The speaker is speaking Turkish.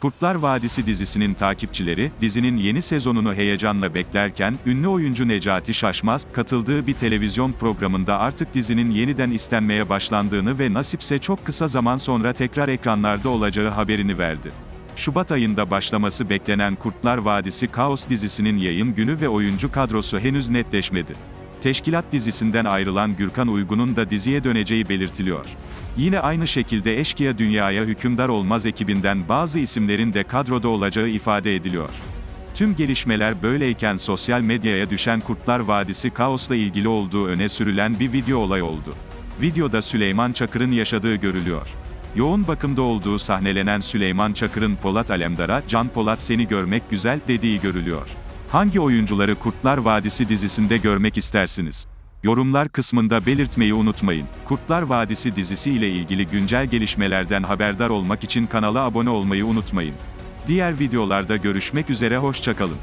Kurtlar Vadisi dizisinin takipçileri, dizinin yeni sezonunu heyecanla beklerken, ünlü oyuncu Necati Şaşmaz, katıldığı bir televizyon programında artık dizinin yeniden istenmeye başlandığını ve nasipse çok kısa zaman sonra tekrar ekranlarda olacağı haberini verdi. Şubat ayında başlaması beklenen Kurtlar Vadisi Kaos dizisinin yayın günü ve oyuncu kadrosu henüz netleşmedi. Teşkilat dizisinden ayrılan Gürkan Uygun'un da diziye döneceği belirtiliyor. Yine aynı şekilde Eşkıya Dünyaya Hükümdar Olmaz ekibinden bazı isimlerin de kadroda olacağı ifade ediliyor. Tüm gelişmeler böyleyken sosyal medyaya düşen Kurtlar Vadisi Kaos'la ilgili olduğu öne sürülen bir video olay oldu. Videoda Süleyman Çakır'ın yaşadığı görülüyor. Yoğun bakımda olduğu sahnelenen Süleyman Çakır'ın Polat Alemdar'a, Can Polat seni görmek güzel, dediği görülüyor. Hangi oyuncuları Kurtlar Vadisi dizisinde görmek istersiniz? Yorumlar kısmında belirtmeyi unutmayın. Kurtlar Vadisi dizisi ile ilgili güncel gelişmelerden haberdar olmak için kanala abone olmayı unutmayın. Diğer videolarda görüşmek üzere hoşçakalın.